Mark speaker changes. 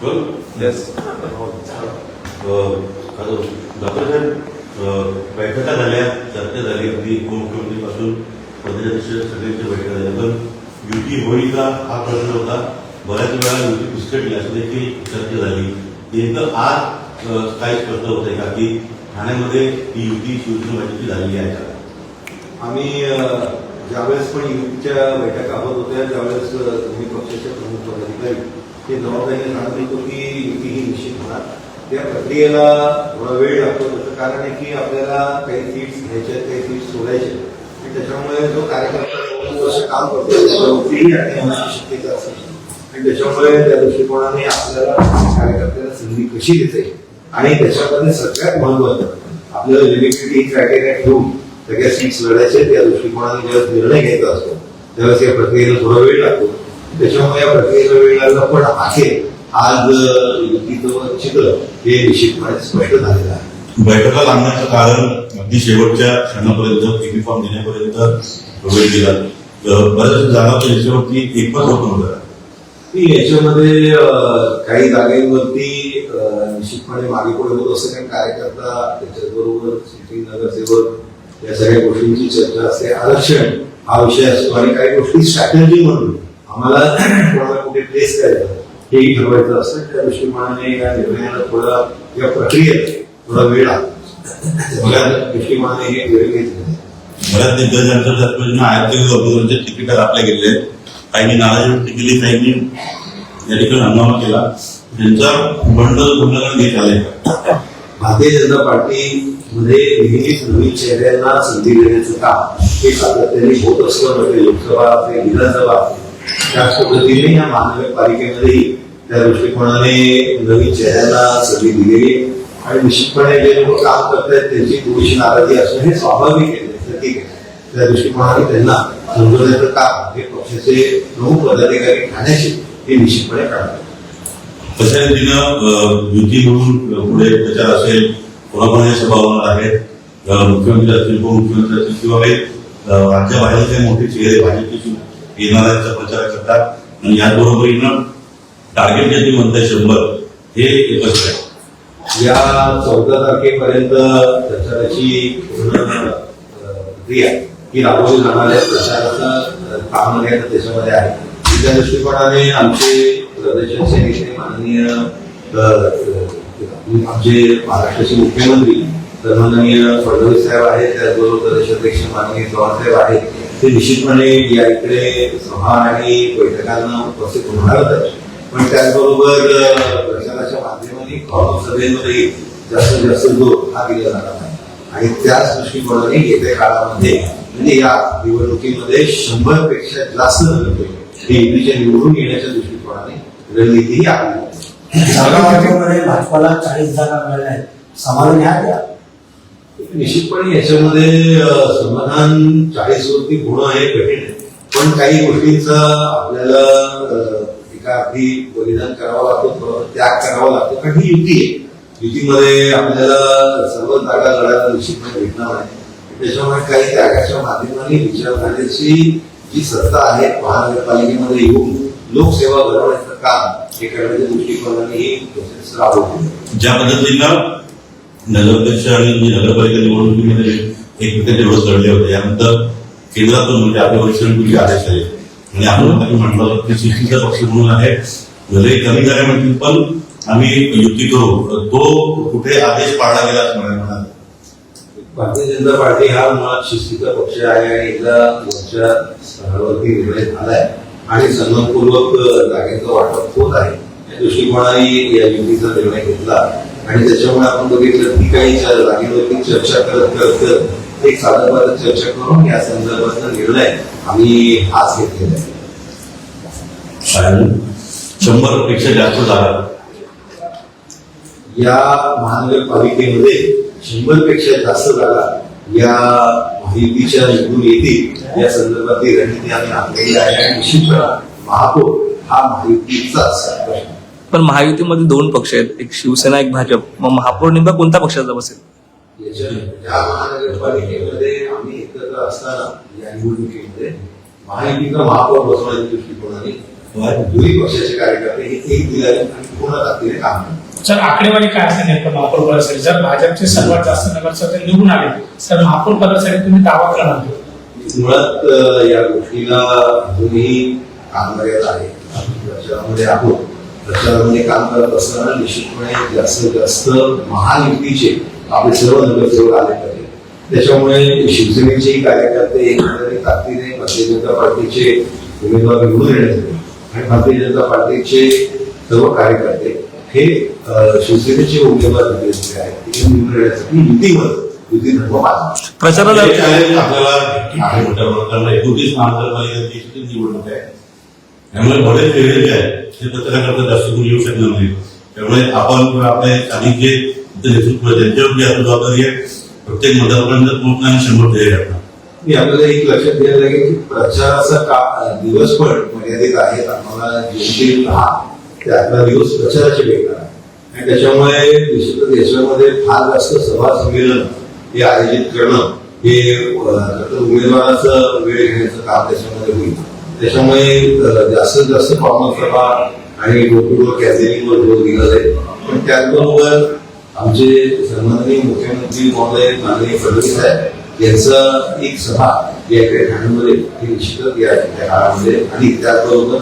Speaker 1: Good? Yes.
Speaker 2: Doctor साहेब अ, बैठका झाल्या चर्चा झाली अगदी उपमुख्यमंत्रीपासून पंतप्रधान सगळ्यांच्या बैठका झाल्या पण युती होईल का हा प्रश्न होता बऱ्याच वेळा युती विस्कटली असं देखील चर्चा झाली नेमकं आज अ, काय स्पष्ट होत आहे का की ठाण्यामध्ये ही युती शिवसेनेची बैठकी झालेली आहे का
Speaker 1: आम्ही ज्यावेळेस पण युतीच्या बैठका होत होत्या त्यावेळेस अ, दोन्ही पक्षाचे प्रमुख पदाधिकारी ते जबाबदारीने सांगत होतो की युती ही निश्चित होणार. त्या प्रक्रियेला थोडा वेळ लागतो. त्याचं कारण आहे की आपल्याला काही सीट्स घ्यायचे काही सीट्स सोडायचे आणि त्याच्यामुळे जो कार्यकर्ता दोन वर्ष काम करतो. त्याच्यावरतीही आणि होण्याची शक्यता असते. आणि त्याच्यामुळे त्या दृष्टिकोनाने आपल्याला कार्यकर्त्याला संधी कशी देते? आणि त्याच्यामध्ये सगळ्यात महत्वाचं आपल्याला लिमिटेड क्रायटेरिया ठेवून सगळ्या सीट्स लढायचे त्या दृष्टिकोनाने ज्यावेळेस निर्णय घ्यायचा असतो त्यावेळेस या प्रक्रियेला थोडा वेळ लागतो. त्याच्यामुळे या प्रक्रियेला वेळ लागला पण अखेर आज चित्र हे निश्चितपणे स्पष्ट झालेलं आहे.
Speaker 2: बैठका लावण्याचं कारण अगदी शेवटच्या क्षणापर्यंत पीपी फॉर्म देण्यापर्यंत वेळ दिला बऱ्याच जागाच्या याच्यावरती एकमत होत नव्हतं
Speaker 1: याच्यामध्ये काही जागेवरती निश्चितपणे मागे पुढे होत असते कारण कार्यकर्ता त्याच्याबरोबर सिटिंग नगरसेवक या सगळ्या गोष्टींची चर्चा असते. आरक्षण हा विषय असतो आणि काही गोष्टी स्ट्रॅटेजी म्हणून आम्हाला कोणाला कुठे प्लेस करायचं हेही ठरवायचं असतं त्या दृष्टिकोनाने या निर्णयाला थोडा या प्रक्रियेत थोडा वेळ लागतो. त्या दृष्टिकोनाने हे वेळ घेतले
Speaker 2: बऱ्याच दिग्गजांच्या त्यातून आयात उमेदवारांचे तिकीट आपल्या गेले काहींनी नाराजी व्यक्त केली काहींनी या ठिकाणी हंगामा केला. त्यांचा बंडल गुन्हेगार घेत आले.
Speaker 1: भारतीय जनता पार्टीमध्ये नेहमीच नवीन चेहऱ्यांना संधी देण्याचं काम हे सातत्याने होत असतं म्हणजे लोकसभा असेल विधानसभा असेल त्याच पद्धतीने या महानगरपालिकेमध्येही त्या दृष्टिकोनाने नवीन चेहऱ्याला संधी दिलेली आणि निश्चितपणे जे लोक काम करतायत त्यांची थोडीशी नाराजी असणं हे स्वाभाविक आहे. नैसर्गिक आहे. त्या दृष्टिकोनाने त्यांना समजवण्याचं काम हे पक्षाचे प्रमुख पदाधिकारी ठाण्याचे हे निश्चितपणे काढतात
Speaker 2: तशा रीतीनं युती म्हणून पुढे प्रचार असेल कोणाकोणाच्या सभा होणार आहेत मुख्यमंत्री असतील उपमुख्यमंत्री असतील किंवा काही अ, राज्याबाहेरचे मोठे चेहरे भाजपचे येणाऱ्यांचा प्रचार करतात. आणि याचबरोबरीनं टार्गेट जे तुम्ही म्हणताय शंभर हे एकच आहे.
Speaker 1: या चौदा तारखेपर्यंत प्रचाराची पूर्ण प्रक्रिया ही राबवली जाणार आहे प्रचाराचं काम आता त्याच्यामध्ये आहे. त्या दृष्टिकोनाने आमचे प्रदेशाचे नेते माननीय आमचे महाराष्ट्राचे मुख्यमंत्री माननीय फडणवीस साहेब आहेत त्याचबरोबर प्रदेशाध्यक्ष माननीय चव्हाण साहेब आहेत. ते निश्चितपणे या इकडे सभा आणि बैठकांना उपस्थित होणारच आहेत पण त्याचबरोबर अ, प्रचाराच्या माध्यमाने कॉमन सभेमध्ये जास्तीत जास्त जोर हा दिला जाणार नाही आणि त्याच दृष्टिकोनाने येत्या काळामध्ये म्हणजे या निवडणुकीमध्ये शंभरपेक्षा जास्त हे युतीच्या निवडून येण्याच्या दृष्टिकोनाने रणनीतीही आखली आहे.
Speaker 3: भाजपाला चाळीस जागा मिळाल्या आहेत. समाधान ह्या
Speaker 1: निश्चितपणे याच्यामध्ये समाधान चाळीस वरती होणं हे कठीण आहे. पण काही गोष्टींचा आपल्याला एका अगदी बलिदान करावं लागतो त्याग करावा लागतो. कारण ही युती आहे. युतीमध्ये आपल्याला सर्व जागा लढायला निश्चितपणे भेटणार नाही. त्याच्यामुळे काही त्यागाच्या माध्यमाने विचारधारेची जी सत्ता आहे महानगरपालिकेमध्ये येऊन लोकसेवा घडवण्याचं काम हे करण्याच्या दृष्टिकोनाने ही प्रोसेस राबवली
Speaker 2: ज्या पद्धतीनं नगराध्यक्ष आणि जी नगरपालिका निवडणुकीमध्ये एकमेकांचे रोज लढले होते. यानंतर केंद्रातून म्हणजे आपल्या वरिष्ठांपूर्वी आदेश आले. आणि आपण काही म्हटलं की शिस्तीचा पक्ष म्हणून आहे. भले कमी झाले म्हणतील पण आम्ही युती करू. तो कुठे आदेश पाळला गेला असं म्हणायला म्हणाले
Speaker 1: भारतीय जनता पार्टी हा मुळात शिस्तीचा पक्ष आहे आणि एकदा वरच्या स्तरावरती निर्णय झालाय. आणि सन्मानपूर्वक जागेचं वाटप होत आहे. या दृष्टिकोनाने या युतीचा निर्णय घेतला. आणि त्याच्यामुळे आपण बघितलं की काही जागेवरती चर्चा करत करत एक साधारण चर्चा करून या संदर्भातला निर्णय आम्ही आज घेतलेला आहे.
Speaker 2: शंभरपेक्षा जास्त जागा.
Speaker 1: या महानगरपालिकेमध्ये शंभरपेक्षा जास्त जागा या महायुतीच्या निवडून येतील या संदर्भातली रणनीती आम्ही आखलेली आहे. आणि निश्चितपणे महापौर हा महायुतीचाच प्रश्न
Speaker 4: पण महायुतीमध्ये दोन पक्ष आहेत. एक शिवसेना एक भाजप. मग महापौर नेमका कोणता पक्षाचा बसेल?
Speaker 1: याच्या या महानगरपालिकेमध्ये आम्ही एकत्र असताना या निवडणुकीमध्ये महायुतीचा महापौर बसवण्याच्या दृष्टिकोनाने दोन्ही पक्षाचे कार्यकर्ते हे एक दिल्याने आणि पूर्ण ताकदीने काम करतात.
Speaker 5: सर आकडेवारी काय असेल नेमकं महापौर पदासाठी? जर भाजपचे सर्वात जास्त नगरसेवक निवडून आले तर महापौर पदासाठी तुम्ही दावा करणार
Speaker 1: मुळात या गोष्टीला अजूनही आहे. आहोत. प्रचारामध्ये काम करत असताना निश्चितपणे जास्तीत जास्त महायुतीचे आपले सर्व नगरसेवक आले पाहिजे त्याच्यामुळे शिवसेनेचेही कार्यकर्ते एकंदरीत ताकदीने भारतीय जनता पार्टीचे उमेदवार निवडून येण्यासाठी आणि भारतीय जनता पार्टीचे सर्व कार्यकर्ते हे शिवसेनेचे उमेदवार निवडलेले आहेत ते निवडून येण्यासाठी युतीवर युती धर्म पाळतात
Speaker 4: प्रचाराला
Speaker 2: हे आपल्याला आहे. मोठ्या प्रमाणात एकोणतीस महानगरपालिकेची निवडणूक आहे. त्यामुळे बरेच वेगळे जे आहेत. ते पत्रकारांना जास्त करून येऊ शकणार नाही. त्यामुळे आपण किंवा आपले स्थानिक जे नेतृत्व त्यांच्यावर जी आपली जबाबदारी आहे. प्रत्येक मतदारपर्यंत पूर्ण आणि शंभर ध्येय
Speaker 1: मी आपल्याला एक लक्षात घ्यायला लागेल की प्रचाराचा का दिवस पण मर्यादित आहेत आम्हाला जे दहा ते अकरा दिवस प्रचाराचे भेटणार आणि त्याच्यामुळे निश्चितच देशामध्ये फार जास्त सभा संमेलन हे आयोजित करणं हे उमेदवाराचं वेळ घेण्याचं काम त्याच्यामध्ये होईल. त्याच्यामुळे जास्तीत जास्त कॉमन सभा आणि डोर टू जोर दिला जाईल पण त्याचबरोबर आमचे सन्माननीय मुख्यमंत्री महोदय माननीय फडणवीस साहेब यांचं एक सभा याकडे ठाण्यामध्ये निश्चितच या काळामध्ये आणि त्याचबरोबर